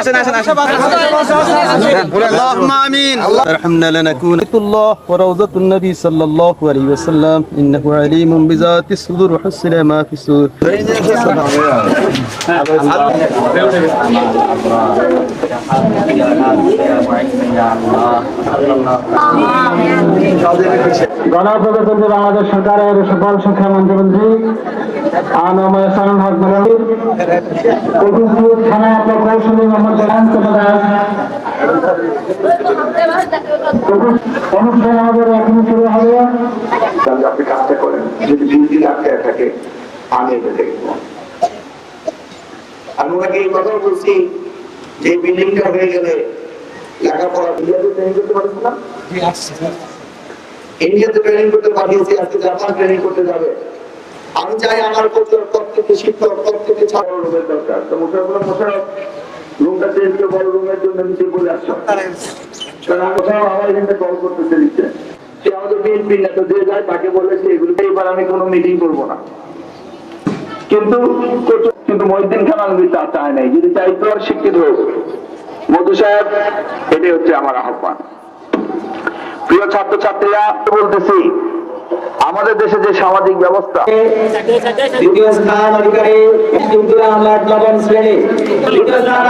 আসেন আসেন আসেন اللهم امين ارحمنا لنكون الله وروضة النبي صلى الله عليه وسلم انه عليم بذات الصدور وحسن ما في الصدور গণপ্রজাতন্ত্রী বাংলাদেশ সরকারের সকল শিক্ষা মন্ত্রী আনময় সালন হক মেলানি থানা প্রকৌশলী মোহাম্মদ জয়ন্ত দাস অনুষ্ঠান আমাদের এখন শুরু হবে আপনি কাজটা করেন যদি থাকে আমি এটা দেখব। আমি ওনাকে এই কথা বলছি যে বিল্ডিংটা হয়ে গেলে লেখাপড়া করতে পারছি না? ইন্ডিয়াতে ট্রেনিং করতে পাঠিয়েছি আজকে জাপান ট্রেনিং করতে যাবে। আমি চাই আমার কোচের প্রত্যেকটি শিক্ষক প্রত্যেকটি ছাত্র রুমের দরকার। তো মোশারফ মোশারফ রুমটা চেঞ্জ করে বড় রুমের জন্য নিচে বলে আসছো কারণ আমি কোথাও আমার এখানটা কল করতেছে নিচে। সে আমাদের বিএনপি নেতা যে যায় তাকে বলেছে এগুলো এবার আমি কোনো মিটিং করব না। কিন্তু কিন্তু মহিদ্দিন খান আলমী তা চায় নাই। যদি চাইতো আর শিক্ষিত হোক। মধু সাহেব এটাই হচ্ছে আমার আহ্বান। প্রিয় ছাত্রছাত্রীরা, বলতেছি, আমাদের দেশে যে সামাজিক ব্যবস্থা, দ্বিতীয় স্থান অধিকারী আহমদ লবণ শ্রেণি। তৃতীয় স্থান